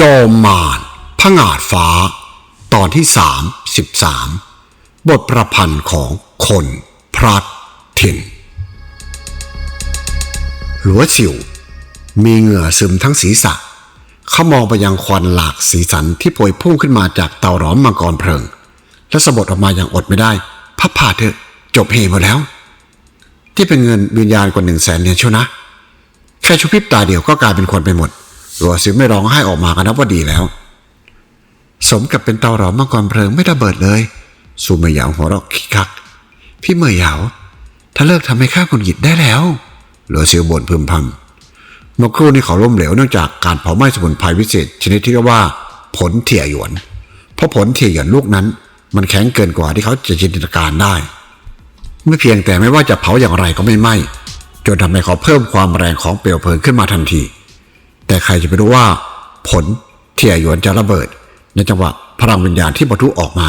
จอมมารผงาดฟ้า ตอนที่สามสิบสามบทประพันธ์ของคนพลัดถิ่น หลัวฉิว มีเหงื่อซึมทั้งศีรษะ เขามองไปยังควันหลากสีสันที่พวยพุ่งขึ้นมาจากเตาร้อมมังกรเพลิง และสะบดออกมาอย่างอดไม่ได้ พับผ่าเถอะ จบเฮหมดแล้ว ที่เป็นเงินวิญญาณกว่าหนึ่งแสนเหรียญเชียวนะ แค่ชุบพริบตาเดียวก็กลายเป็นคนไปหมด หลัวซิวไม่ร้องไห้ออกมาก็นับว่าดีแล้ว สมกับเป็นเตาหลอมมังกรเพลิงไม่ระเบิดเลยซูเมยาวหัวเราะคิกคัก พี่เมยยาวถ้าเลิกทำให้ข้าคนหยิดได้แล้วหลัวซิวบ่นพึมพำเมื่อครู่นี้เขาล้มเหลวเนื่องจากการเผาไหม้สมุนไพรวิเศษ ชนิดที่เรียกว่า ผลเถี่ยหยวน เพราะผลเถี่ยหยวนลูกนั้น มันแข็งเกินกว่าที่เขาจะจินตนาการได้ไม่เพียงแต่ไม่ว่าจะเผาอย่างไรก็ไม่ไหม้จนทำให้เขาเพิ่มความแรงของเปลวเพลิงขึ้นมาทันที แต่ใครจะไปรู้ว่า ผลเถี่ยหยวนจะระเบิด ในจังหวะพลังวิญญาณที่ปะทุออกมา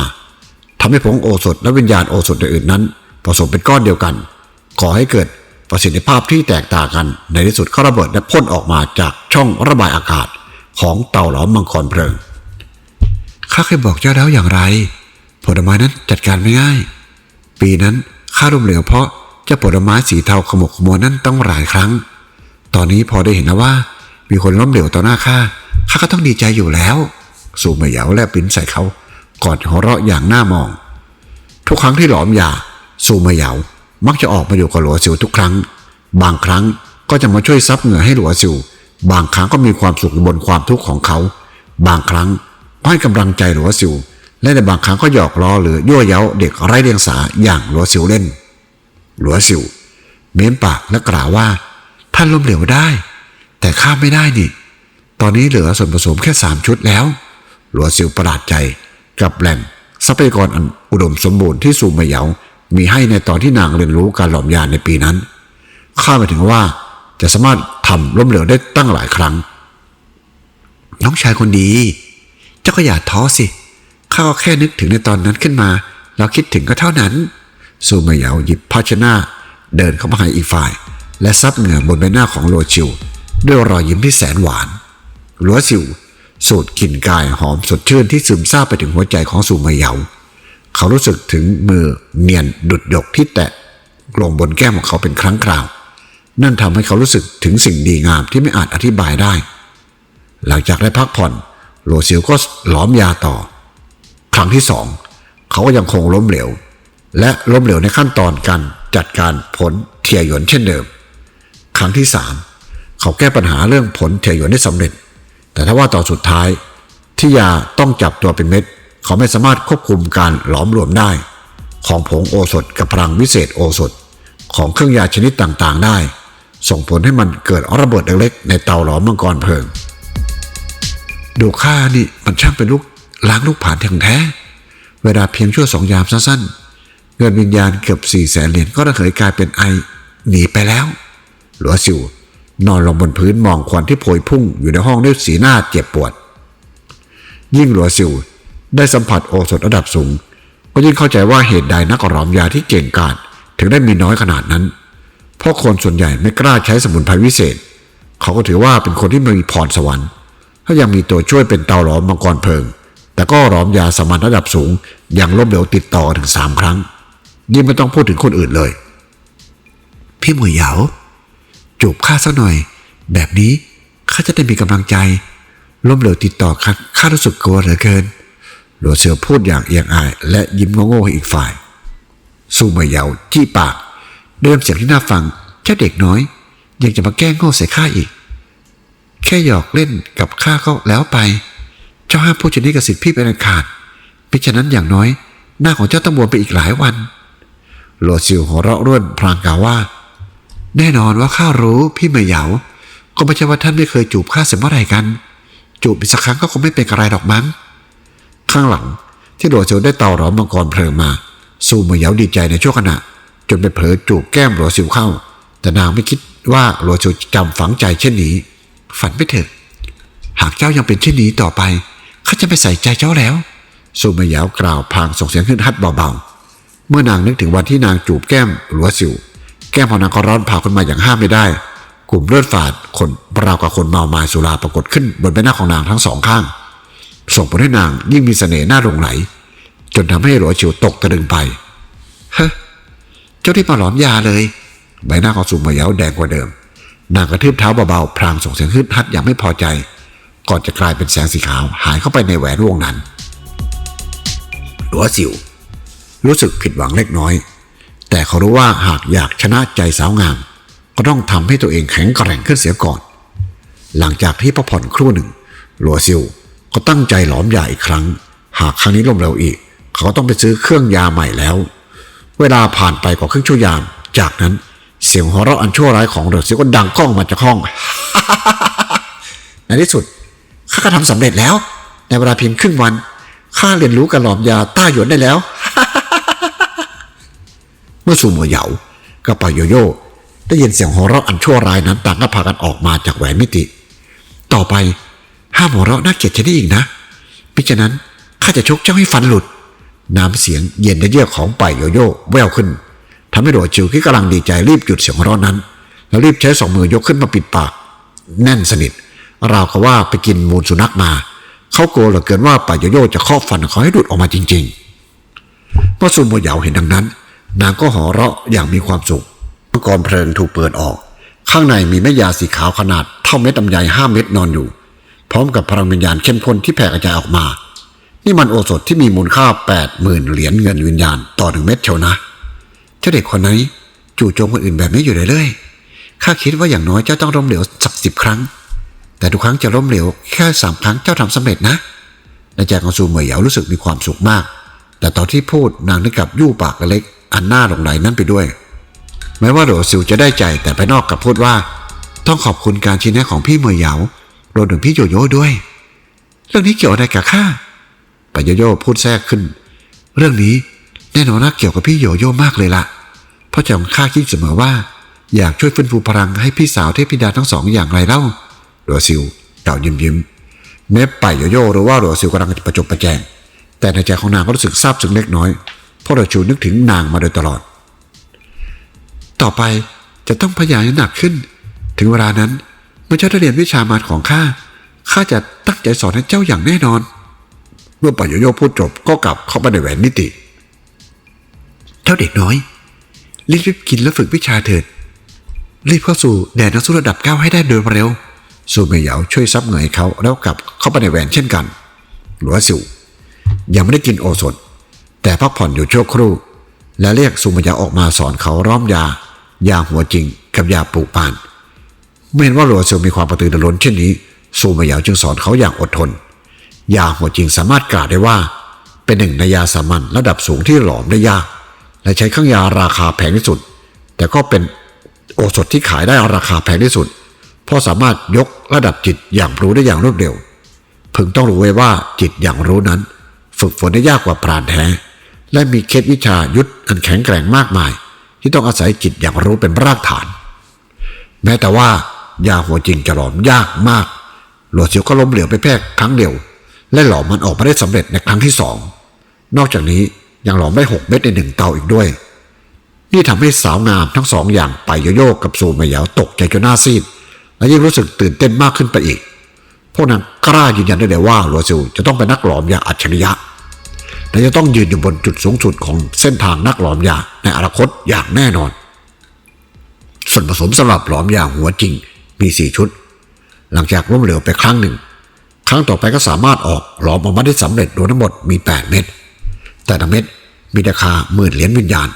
ทำให้ผงโอสถและวิญญาณโอสถอื่นนั้น ผสมเป็นก้อนเดียวกันก่อให้เกิดประสิทธิภาพที่แตกต่างกัน ในที่สุดก็ระเบิดและพ่นออกมาจากช่องระบายอากาศของเต่าหลอมมังกรเพลิง ข้าเคยบอกเจ้าแล้วอย่างไร ผลไม้นั้นจัดการไม่ง่าย ปีนั้นข้าร่มเหลวเพราะเจ้าผลไม้สีเทาขมกขมัวนั้นต้องหลายครั้ง ตอนนี้พอได้เห็นแล้วว่า มีคนล้มเหลวต่อหน้าข้าข้าก็ต้องดีใจอยู่แล้ว สูมาเหยาแลบปิ้นใส่เขากอนหัวเราะอย่างน่ามอง ทุกครั้งที่หลอมยาสูมาเหยามักจะออกมาอยู่กับหลัวซิวทุกครั้ง บางครั้งก็จะมาช่วยซับเหงื่อให้หลัวซิว บางครั้งก็มีความสุขบนความทุกข์ของเขา บางครั้งก็ให้กำลังใจหลัวซิว และในบางครั้งก็หยอกล้อหรือยั่วเย้าเด็กไร้เดียงสาอย่างหลัวซิวเล่น หลัวซิว เม้มปากและกล่าวว่า ท่านล้มเหลวได้ แต่ข้าไม่ได้นี่ ตอนนี้เหลือส่วนผสมแค่สามชุดแล้ว หลัวซิวประหลาดใจกับแหล่งทรัพยากรอันอุดมสมบูรณ์ที่สูมาเหยา มีให้ในตอนที่นางเรียนรู้การหลอมยาในปีนั้นข้าหมายถึงว่าจะสามารถทำล้มเหลวได้ตั้งหลายครั้ง น้องชายคนดี เจ้าก็อย่าท้อสิ ข้าก็แค่นึกถึงในตอนนั้นขึ้นมา แล้วคิดถึงก็เท่านั้นสูมาเหยาหยิบภาชนะ เดินเข้ามาหาอีกฝ่าย และซับเหงื่อบนใบหน้าของโลชิว ด้วยรอยยิ้มที่แสนหวานหลัวซิวสูดกลิ่นกายหอมสดชื่นที่ซึมซาบไปถึงหัวใจของสูมาเยา เขารู้สึกถึงมือเนียนดุดหยกที่แตะกลงบนแก้มของเขาเป็นครั้งคราว นั่นทำให้เขารู้สึกถึงสิ่งดีงามที่ไม่อาจอธิบายได้ หลังจากได้พักผ่อนโลซิวก็หลอมยาต่อ ครั้งที่สองเขาก็ยังคงล้มเหลว และล้มเหลวในขั้นตอนการจัดการผลเทียหยวนเช่นเดิม ครั้งที่สาม เขาแก้ปัญหาเรื่องผลเทียหยวนได้สำเร็จ แต่ถ้าว่าต่อสุดท้ายที่ยาต้องจับตัวเป็นเม็ด เขาไม่สามารถควบคุมการหลอมรวมได้ ของผงโอสถกับพลังวิเศษโอสถ ของเครื่องยาชนิดต่างๆได้ ส่งผลให้มันเกิดระเบิดเล็กๆในเตาหลอมมังกรเพลิงดูข้านี่มันช่างเป็นลูกล้างลูกผ่านแท้แท้ เวลาเพียงชั่วสองยามสั้นๆเงินวิญญาณเกือบสี่แสนเหรียญก็ระเหยกลายเป็นไอหนีไปแล้ว หลัวสิว นอนลงบนพื้นมองควันที่โพยพุ่งอยู่ในห้องด้วยสีหน้าเจ็บปวด ยิ่งหลัวสิวได้สัมผัสโอสถระดับสูง ก็ยิ่งเข้าใจว่าเหตุใดนักหลอมยาที่เก่งกาจถึงได้มีน้อยขนาดนั้น เพราะคนส่วนใหญ่ไม่กล้าใช้สมุนไพรวิเศษ เขาก็ถือว่าเป็นคนที่มีพรสวรรค์ ถ้ายังมีตัวช่วยเป็นเตาหลอมมังกรเพลิง แต่ก็หลอมยาสมานระดับสูง อย่างล้มเหลวติดต่อถึงสามครั้ง ยิ่งไม่ต้องพูดถึงคนอื่นเลย พี่หมวยเหยา จูบข้าสักหน่อย แบบนี้ข้าจะได้มีกำลังใจ ล้มเหลวติดต่อกันข้ารู้สึกกลัวเหลือเกิน หลวงเสือพูดอย่างเอียงอาย และยิ้มโง่ๆให้อีกฝ่าย สู้มาเยาจี้ปาก เดิมเสียงที่น่าฟังแค่เด็กน้อย ยังจะมาแกล้งโง่ใส่ข้าอีก แค่หยอกเล่นกับข้าก็แล้วไป เจ้าห้ามพูดชนิดกับสิทธิพี่เป็นอันขาดพิฉะนั้นอย่างน้อย หน้าของเจ้าต้องบวมไปอีกหลายวันหลวงซิวหัวเราะร่วนพลางกล่าวว่า แน่นอนว่าข้ารู้พี่เมยเหยาก็ไม่ใช่ว่าท่านไม่เคยจูบข้าเสียเมื่อไรกัน จูบอีกสักครั้งก็คงไม่เป็นอะไรดอกมั้ง ข้างหลังที่หลวงเซียวได้ตาหลอมมังกรเพลิงมา สู้เมยเหยาดีใจในชั่วขณะ จนไปเผลอจูบแก้มหลวงซิวเข้า แต่นางไม่คิดว่าหลวงซิวจำฝังใจเช่นนี้ ฝันไปเถอะ หากเจ้ายังเป็นเช่นนี้ต่อไปข้าจะไปใส่ใจเจ้าแล้วสู้เมยเหยากล่าวพางส่งเสียงขึ้นฮัดเบาๆเมื่อนางนึกถึงวันที่นางจูบแก้มหลัวสิว แก้มของนางก็ร้อนเผาขึ้นมาอย่างห้ามไม่ได้ กลุ่มเลือดฝาดคนราวกับคนเมาไมาสุราปรากฏขึ้นบนใบหน้าของนางทั้งสองข้าง ส่งผลให้นางยิ่งมีเสน่ห์น่าหลงไหล จนทำให้หลัวชิวตกตะลึงไปเฮ้เจ้าที่มาหลอมยาเลย ใบหน้าของสุมาเยาแดงกว่าเดิม นางกระทืบเท้าเบาๆพลางส่งเสียงฮึดฮัดอย่างไม่พอใจ ก่อนจะกลายเป็นแสงสีขาวหายเข้าไปในแหวนวงนั้นหลัวสิว รู้สึกผิดหวังเล็กน้อย แต่เขารู้ว่าหากอยากชนะใจสาวงาม ก็ต้องทำให้ตัวเองแข็งแกร่งขึ้นเสียก่อน หลังจากที่พักผ่อนครู่หนึ่งหลัวซิวก็ตั้งใจหลอมยาอีกครั้ง หากครั้งนี้ล้มเหลวอีก เขาก็ต้องไปซื้อเครื่องยาใหม่แล้ว เวลาผ่านไปกว่าครึ่งชั่วยาม จากนั้นเสียงหัวเราะอันชั่วร้ายของเหลือซิวก็ดังก้องมาจากห้อง ในที่สุดข้าก็ทำสำเร็จแล้ว ในเวลาเพียงครึ่งวันข้าเรียนรู้การหลอมยาต้าหยวนได้แล้ว มื่อซูโมเหยากับปาโยโย่ได้ยินเสียงหัวเราะอันชั่วร้ายนั้นต่างก็พากันออกมาจากแหวนมิติ ต่อไปห้ามหัวเราะน่าเกลียดชนิดอีกนะมิฉะนั้นข้าจะชกเจ้าให้ฟันหลุด น้ำเสียงเย็นและเยือกของป่ายโยโย่แววขึ้นทำให้โดดจิวที่กำลังดีใจรีบหยุดเสียงหัวเราะนั้น แล้วรีบใช้สองมือยกขึ้นมาปิดปาก แน่นสนิทราวกับว่าไปกินมูลสุนัขมา เขากลัวเหลือเกินว่าป่ายโยโย่จะครอบฟันเขาให้หลุดออกมาจริง ๆเมื่อซูโมเหยาเห็นดังนั้น นางก็หัวเราะอย่างมีความสุขมังกรเพลิงถูกเปิดออก ข้างในมีแม่ยาสีขาวขนาดเท่าเม็ดลำไยห้าเม็ดนอนอยู่ พร้อมกับพลังวิญญาณเข้มข้นที่แผ่กระจายออกมา นี่มันโอสถที่มีมูลค่าแปดหมื่นเหรียญเงินวิญญาณต่อหนึ่งเม็ดเชียวนะเจ้าเด็กคนนี้จู่โจมคนอื่นแบบนี้อยู่เลยเลยข้าคิดว่าอย่างน้อยเจ้าต้องล้มเหลวสักสิบครั้ง แต่ทุกครั้งจะล้มเหลวแค่สามครั้งเจ้าทำสำเร็จนะในใจของซูเหมยเหยารู้สึกมีความสุขมาก แต่ตอนที่พูดนางนึกกับยู่ปากเล็ก อันน่าหลงไหลนั่นไปด้วย แม้ว่าโหลซิวจะได้ใจแต่ภายนอกกลับพูดว่า ต้องขอบคุณการชี้แนะของพี่เมยเหยารวมถึงพี่โยโย่ด้วย เรื่องนี้เกี่ยวอะไรกับข้าปะโยโย่พูดแทรกขึ้น เรื่องนี้แน่นอนว่าเกี่ยวกับพี่โยโย่มากเลยล่ะ เพราะจองข้าคิดเสมอว่า อยากช่วยฟื้นฟูพลังให้พี่สาวเทพธิดาทั้งสองอย่างไรเล่าโรซิลเก่ายิ้มยิ้มแม้ป่ายโยโย่รู้ว่าโรซิลกำลังประจบประแจง แต่ในใจของนางก็รู้สึกซาบซึ้งเล็กน้อย ราะโรชูนึกถึงนางมาโดยตลอด ต่อไปจะต้องพยายามหนักขึ้น ถึงเวลานั้นเมื่อเจ้าได้เรียนวิชามารของข้าข้าจะตั้งใจสอนให้เจ้าอย่างแน่นอน เมื่อป่ายโยโย่พูดจบก็กลับเข้าไปในแหวนมิติ เจ้าเด็กน้อยรีบกินและฝึกวิชาเถิด รีบเข้าสู่แดนนักสู้ระดับเก้าให้ได้โดยเร็วสูเมยเหยาช่วยซับเหงื่อเขาแล้วกลับเข้าไปในแหวนเช่นกัน หลัวสิวยังไม่ได้กินโอสถ แต่พักผ่อนอยู่ชั่วครู่ และเรียกสุมายาออกมาสอนเขาร้อมยา ยาหัวจริงกับยาปลูกป่านเมื่อเห็นว่าหลัวสิวมีความกระตือรือร้นเช่นนี้สุมายาจึงสอนเขาอย่างอดทน ยาหัวจริงสามารถกล่าวได้ว่า เป็นหนึ่งในยาสามัญระดับสูงที่หลอมได้ยาก และใช้เครื่องยาราคาแพงที่สุด แต่ก็เป็นโอสถที่ขายได้ราคาแพงที่สุดเพราะสามารถยกระดับจิตอย่างรู้ได้อย่างรวดเร็วพึงต้องรู้ไว้ว่าจิตอย่างรู้นั้น ฝึกฝนได้ยากกว่าปราณแท้ และมีเคล็ดวิชายุทธอันแข็งแกร่งมากมาย ที่ต้องอาศัยจิตอย่างรู้เป็นรากฐาน แม้แต่ว่ายาหัวจริงจะหลอมยากมาก หลวงเสียวก็ล้มเหลวไปแค่ครั้งเดียว และหลอมมันออกมาได้สำเร็จในครั้งที่สอง นอกจากนี้ยังหลอมได้หกเม็ดในหนึ่งเตาอีกด้วย นี่ทำให้สาวงามทั้งสองอย่างไปโยโย่กับซูมายาวตกใจจนหน้าซีดและยิ่งรู้สึกตื่นเต้นมากขึ้นไปอีก พวกนั้นกล้ายืนยันได้เลยว่าโรซิลจะต้องเป็นนักหลอมยาอัจฉริยะ และจะต้องยืนอยู่บนจุดสูงสุดของเส้นทางนักหลอมยาในอนาคตอย่างแน่นอน ส่วนผสมสำหรับหลอมยาหัวจริงมีสี่ชุด หลังจากล้มเหลวไปครั้งหนึ่ง ครั้งต่อไปก็สามารถออกหลอมออกมาได้สำเร็จโดยทั้งหมดมี 8 เม็ดแต่ละเม็ดมีราคาหมื่นเหรียญวิญญาณ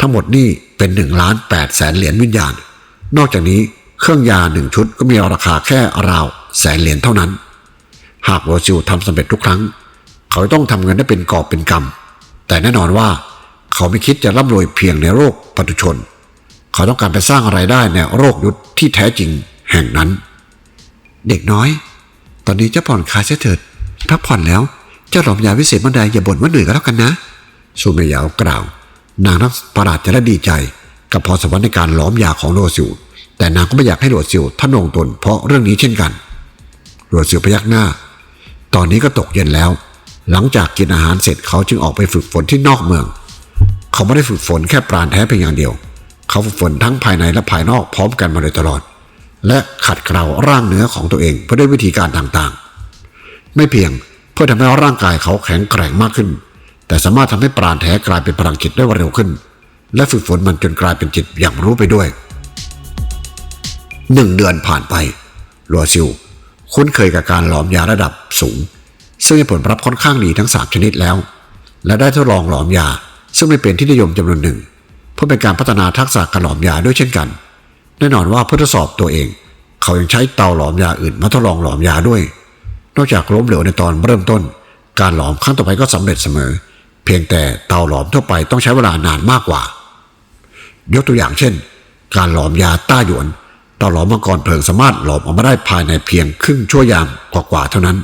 ทั้งหมดนี่เป็น1ล้าน8แสนเหรียญวิญญาณ นอกจากนี้เครื่องยาหนึ่งชุดก็มีราคาแค่ราวแสนเหรียญเท่านั้น หากโรซิลทำสำเร็จทุกครั้ง เขาต้องทำเงินได้เป็นกอบเป็นกำแต่แน่นอนว่า เขาไม่คิดจะร่ำรวยเพียงในโลกปัตุชน เขาต้องการไปสร้างอะไรายได้ในโลกยุทธที่แท้จริงแห่งนั้น เด็กน้อย ตอนนี้เจ้าผ่อนคลายเสียเถิดพักผ่อนแล้วเจ้าหลอมยาวิเศษบันไดอย่าบ่นว่าเหนื่อยก็แล้วกันนะซูเมยาวกล่าว นางนักประหลาดจะได้ดีใจ กับพรสวรรค์ในการหลอมยาของโรซิวแต่นางก็ไม่อยากให้โรซิวท่านงตนเพราะเรื่องนี้เช่นกันโรซิวพยักหน้า ตอนนี้ก็ตกเย็นแล้ว หลังจากกินอาหารเสร็จเขาจึงออกไปฝึกฝนที่นอกเมือง เขาไม่ได้ฝึกฝนแค่ปราณแท้เพียงอย่างเดียว เขาฝึกฝนทั้งภายในและภายนอกพร้อมกันมาโดยตลอด และขัดเกลาร่างเนื้อของตัวเองเพื่อด้วยวิธีการต่างๆ ไม่เพียงเพื่อทำให้ร่างกายเขาแข็งแกร่งมากขึ้น แต่สามารถทำให้ปราณแท้กลายเป็นพลังจิตได้เร็วขึ้น และฝึกฝนมันจนกลายเป็นจิตอย่างรู้ไปด้วยหนึ่งเดือนผ่านไปลัวซิว คุ้นเคยกับการหลอมยาระดับสูง ซึ่งมีผลรับค่อนข้างดีทั้งสามชนิดแล้ว และได้ทดลองหลอมยา ซึ่งไม่เป็นที่นิยมจำนวนหนึ่ง เพื่อเป็นการพัฒนาทักษะการหลอมยาด้วยเช่นกัน แน่นอนว่าเพื่อทดสอบตัวเอง เขายังใช้เตาหลอมยาอื่นมาทดลองหลอมยาด้วย นอกจากล้มเหลวในตอนเริ่มต้น การหลอมครั้งต่อไปก็สำเร็จเสมอ เพียงแต่เตาหลอมทั่วไปต้องใช้เวลานานมากกว่า ยกตัวอย่างเช่น การหลอมยาต้าหยวนเตาหลอมมังกรเพลิงสามารถหลอมออกมาได้ภายในเพียงครึ่งชั่วยามกว่าๆเท่านั้น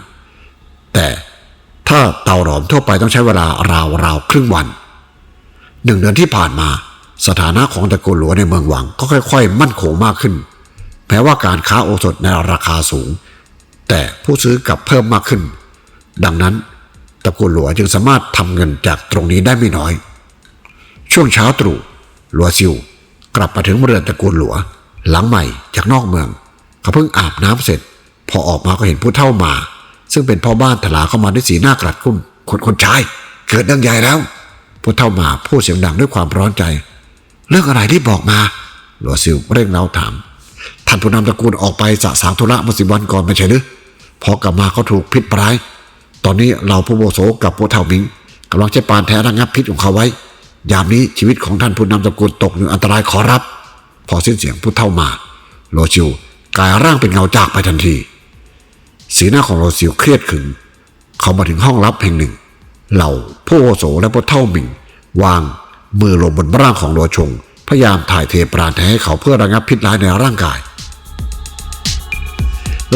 แต่ถ้าเตาหลอมทั่วไปต้องใช้เวลาราวๆครึ่งวันหนึ่งเดือนที่ผ่านมา สถานะของตระกูลหลวในเมืองหวังก็ค่อยๆ มั่นคงมากขึ้นแม้ว่าการค้าโอสถในราคาสูง แต่ผู้ซื้อกลับเพิ่มมากขึ้น ดังนั้นตระกูลหลวจึงสามารถทำเงินจากตรงนี้ได้ไม่น้อย ช่วงเช้าตรู่หลัวซิวกลับมาถึงเรือนตระกูลหลัว หลังใหม่จากนอกเมืองเขาเพิ่งอาบน้ำเสร็จ พอออกมาก็เห็นผู้เฒ่ามา ซึ่งเป็นพ่อบ้านถลาเข้ามาด้วยสีหน้ากลัดกุ้มคนคนชาย เกิดเรื่องใหญ่แล้วผู้เฒ่ามาพูดเสียงดังด้วยความร้อนใจ เรื่องอะไรที่บอกมาหลัวซิวเร่งเล่าถามท่านผู้นำตระกูลออกไปสะสางธุระเมื่อสิบวันก่อนไม่ใช่หรือพอกลับมาเขาถูกพิษร้าย ตอนนี้เราผู้โบโสกับผู้เฒ่ามิงกำลังใช้ปานแท้ระงับพิษของเขาไว้ ยามนี้ชีวิตของท่านผู้นำตระกูลตกอยู่อันตรายขอรับ พอสิ้นเสียงผู้เฒ่ามาโลชิวกลายร่างเป็นเงาจากไปทันที สีหน้าของโลซิวเครียดขึง เขามาถึงห้องลับแห่งหนึ่ง เหล่าผู้อาโสและผู้เฒ่าหมิง วางมือลงบนร่างของโลชง พยายามถ่ายเทปราณแท้ให้เขาเพื่อระงับพิษร้ายในร่างกาย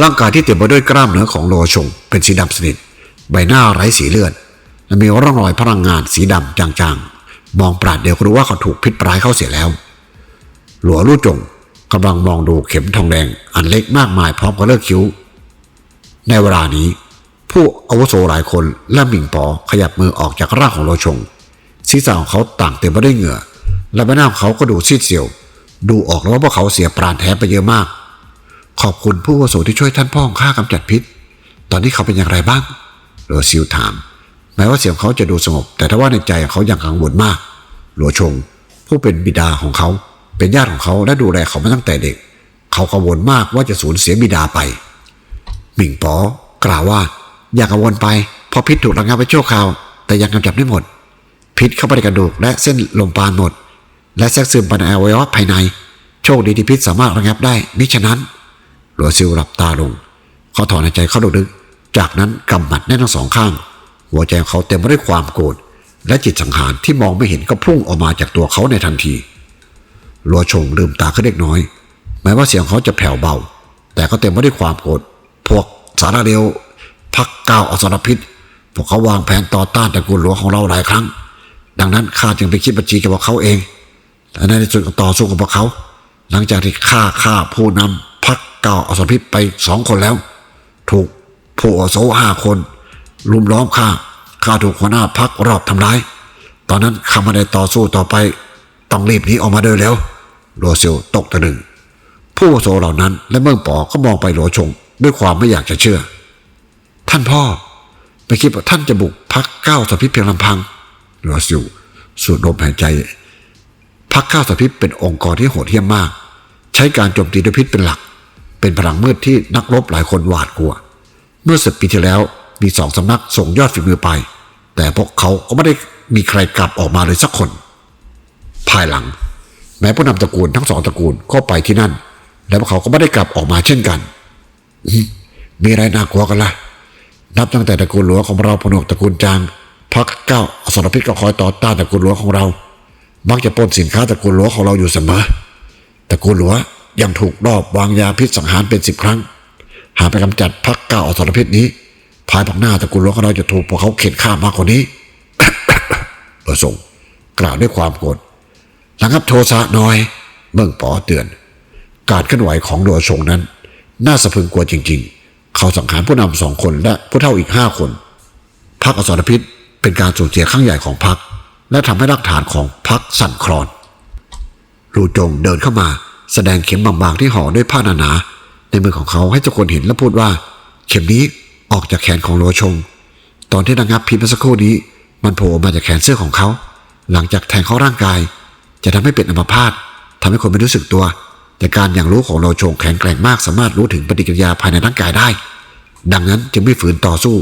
ร่างกายที่เต็มไปด้วยกล้ามเนื้อของโลชง เป็นสีดำสนิท ใบหน้าไร้สีเลือดและมีร่องรอยพลังงานสีดำจางๆ มองปราดเดียวก็รู้ว่าเขาถูกพิษร้ายเข้าเสียแล้ว หลัวลู่จงกำลังมองดูเข็มทองแดงอันเล็กมากมายพร้อมกับเลิกคิ้ว ในเวลานี้ ผู้อาวุโสหลายคนและหมิงปอขยับมือออกจากร่างของโลชงศีรษะของเขาต่างเต็มไปด้วยเหงื่อ และใบหน้าของเขาก็ดูซีดเซียว ดูออกแล้วว่าพวกเขาเสียปราณแท้ไปเยอะมาก ขอบคุณผู้อาวุโสที่ช่วยท่านพ่อของข้ากำจัดพิษ ตอนนี้เขาเป็นอย่างไรบ้างหลัวซิวถาม แม้ว่าเสียงเขาจะดูสงบ แต่ถ้าว่าในใจของเขาอยังกังวลมาก หลัวชง ผู้เป็นบิดาของเขาเป็นญาติของเขาและดูแลเขามาตั้งแต่เด็ก เขากังวลมากว่าจะสูญเสียบิดาไป หมิงป๋อกล่าวว่า อย่ากังวลไปเพราะพิษถูกระงับไปชั่วคราว แต่ยังกำจัดไม่หมด พิษเข้าไปในกระดูกและเส้นลมปราณหมด และแทรกซึมไปในอวัยวะภายใน โชคดีที่พิษสามารถระงับได้มิฉะนั้น หลัวซิวหลับตาลง เขาถอนหายใจเข้าลึกๆจากนั้นกำหมัดแน่นทั้งสองข้าง หัวใจของเขาเต็มไปด้วยความโกรธและจิตสังหารที่มองไม่เห็นก็พุ่งออกมาจากตัวเขาในทันทีหลัวชงลืมตาขึ้นเล็กน้อย แม้ว่าเสียงเขาจะแผ่วเบา แต่ก็เต็มไปด้วยความโกรธ พวกสารเดียวพักก้าวอสรพิษ พวกเขาวางแผนต่อต้านตระกูลหลวงของเราหลายครั้ง ดังนั้นข้าจึงไปคิดบัญชีกับพวกเขาเองและในที่สุดก็ต่อสู้กับพวกเขา หลังจากที่ข้าฆ่าผู้นำพักก้าวอสรพิษไปสองคนแล้ว ถูกผู้อโสห้าคนลุมล้อมข้าข้าถูกหัวหน้าพักรอบทำร้าย ตอนนั้นข้าไม่ได้ต่อสู้ต่อไป ต้องรีบหนีออกมาเดินแล้วโรเซลตกตะลึงผู้อโสเหล่านั้นและเมืองปอก็มองไปโหลชง ด้วยความไม่อยากจะเชื่อ ท่านพ่อ ไม่คิดว่าท่านจะบุกพักก้าวสพิเพียงลำพังโรเซลสูดลมหายใจ พักก้าวสพิเป็นองค์กรที่โหดเหี้ยมมาก ใช้การโจมตีด้วยพิษเป็นหลัก เป็นพลังมืดที่นักรบหลายคนหวาดกลัว เมื่อสิบปีที่แล้วมีสองสำนักส่งยอดฝีมือไป แต่พวกเขาก็ไม่ได้มีใครกลับออกมาเลยสักคน ภายหลัง แม้ผู้นำตระกูลทั้งสองตระกูลก็ไปที่นั่น แล้วพวกเขาก็ไม่ได้กลับออกมาเช่นกัน มีอะไรน่ากลัวกันล่ะ นับตั้งแต่ตระกูลหลวงของเราพนวกตระกูลจางพักเก้าอสรพิษก็คอยต่อต้านตระกูลหลวงของเรา มักจะปล้นสินค้าตระกูลหลวงของเราอยู่เสมอตระกูลหลวงยังถูกรอบวางยาพิษสังหารเป็นสิบครั้ง หาไปกำจัดพักเก้าอสรพิษนี้ภายภาคหน้าตระกูลหลวงของเราจะถูกพวกเขาเข็นฆ่ามากกว่านี้ประสงค์กล่าวด้วยความโกรธระงับโทสะน่อย เมืองป๋อเตือน การเคลื่อนไหวของโดยชงนั้น น่าสะพรึงกลัวจริง ๆ เขาสังหารผู้นำสองคนและผู้เท่าอีกห้าคนพักอสรพิษเป็นการสูญเสียครั้งใหญ่ของพักและทำให้รากฐานของพักสั่นคลอนรูจงเดินเข้ามาแสดงเข็มบางๆที่ห่อด้วยผ้าหนาๆในมือของเขาให้ทุกคนเห็นและพูดว่า เข็มนี้ออกจากแขนของโลชง ตอนที่ระงับพิษเมื่อสักครู่นี้ มันโผล่มาจากแขนเสื้อของเขา หลังจากแทงเข้าร่างกาย จะทำให้เป็นอัมพาตทำให้คนไม่รู้สึกตัว แต่การอย่างรู้ของโลชงแข็งแกร่งมากสามารถรู้ถึงปฏิกิริยาภายในร่างกายได้ ดังนั้นจึงไม่ฝืนต่อสู้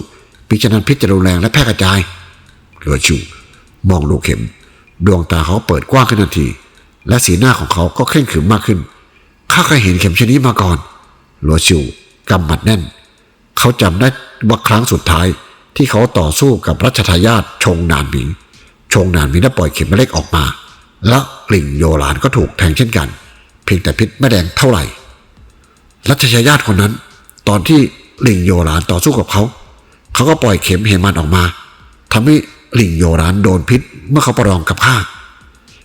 พิจารณาพิจะรุนแรงและแพร่กระจายหลัวชูมองลูกเข็ม ดวงตาเขาเปิดกว้างขึ้นทันที และสีหน้าของเขาก็เคร่งขรึมมากขึ้น ข้าเคยเห็นเข็มชนิดมาก่อนหลัวชิวกำหมัดแน่น เขาจำได้ว่าครั้งสุดท้ายที่เขาต่อสู้กับรัชทายาทชงนานหมิง ชงนานหมิงได้ปล่อยเข็มเล็กออกมา และกลิ่งโยหลานก็ถูกแทงเช่นกัน เพียงแต่พิษไม่แดงเท่าไหร่รัชทายาทคนนั้น ตอนที่ลิงโยหลานต่อสู้กับเขา เขาก็ปล่อยเข็มเหมันออกมาทำให้ลิงโยหลานโดนพิษเมื่อเขาประลองกับข้า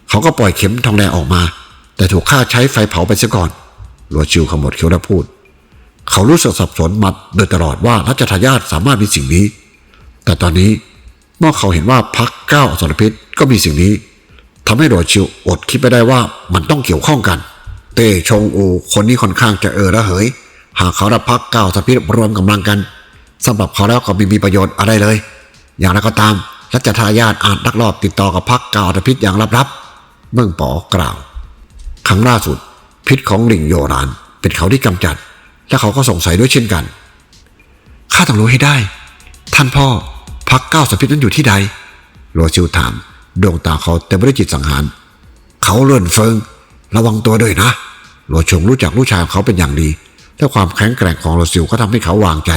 เขาก็ปล่อยเข็มทองแดงออกมา แต่ถูกข้าใช้ไฟเผาไปเสียก่อนหลัวชิวขมวดเขียวและพูด เขารู้สึกสับสนมาโดยตลอดว่ารัชทายาทสามารถมีสิ่งนี้ แต่ตอนนี้เมื่อเขาเห็นว่าพักเก้าอสรพิษก็มีสิ่งนี้ทำให้หลัวชิวอดคิดไปได้ว่ามันต้องเกี่ยวข้องกัน เต้ชงอูคนนี้ค่อนข้างจะเออระเหย หากเขารับพักเก้าสพิษรวมกำลังกันสำหรับเขาแล้วก็ไม่มีประโยชน์อะไรเลย อย่างไรก็ตามรัชทายาทอาจลักลอบติดต่อกับพักเก้าสพิษอย่างลับๆเมืองป๋อกล่าว ครั้งล่าสุด พิษของลิงโยราน เป็นเขาที่กำจัด และเขาก็สงสัยด้วยเช่นกันข้าต้องรู้ให้ได้ ท่านพ่อพักเก้าสพิษนั้นอยู่ที่ใดโรชิวถามดวงตาเขาเต็มไปด้วยจิตสังหาร เขาเลื่อนเฟิง ระวังตัวด้วยนะโรชงรู้จักลูกชายเขาเป็นอย่างดี และความแข็งแกร่งของโรซิวก็ทำให้เขาวางใจ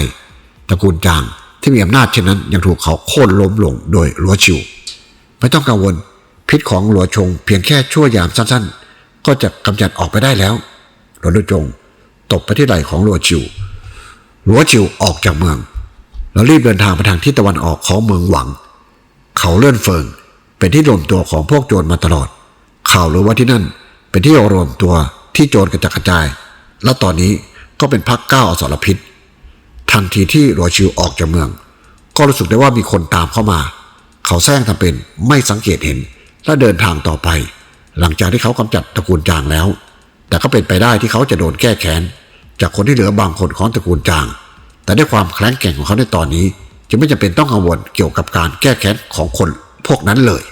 ตระกูลจางที่มีอำนาจเช่นนั้นยังถูกเขาโค่นล้มลงโดยลัวชิว ไม่ต้องกังวล พิษของหลัวชงเพียงแค่ชั่วยามสั้นๆ ก็จะกำจัดออกไปได้แล้วหลัวจงตบไปที่ไหล่ของหลัวชิวหลัวชิวออกจากเมือง แล้วรีบเดินทางไปทางทิศตะวันออกของเมืองหวัง เขาเลื่อนเฟิงเป็นที่รวมตัวของพวกโจรมาตลอด ข่าวรู้ว่าที่นั่น เป็นที่รวมตัวที่โจรกระจัดกระจาย และตอนนี้ก็เป็นพักก้าวอสรพิษ ทันทีที่หลัวชิวออกจากเมือง ก็รู้สึกได้ว่ามีคนตามเข้ามา เขาแซงทำเป็นไม่สังเกตเห็นและเดินทางต่อไป หลังจากที่เขากำจัดตระกูลจางแล้ว แต่ก็เป็นไปได้ที่เขาจะโดนแก้แค้น จากคนที่เหลือบางคนของตระกูลจาง แต่ด้วยความแข็งแกร่งของเขาในตอนนี้ จะไม่จำเป็นต้องกังวลเกี่ยวกับการแก้แค้นของคนพวกนั้นเลย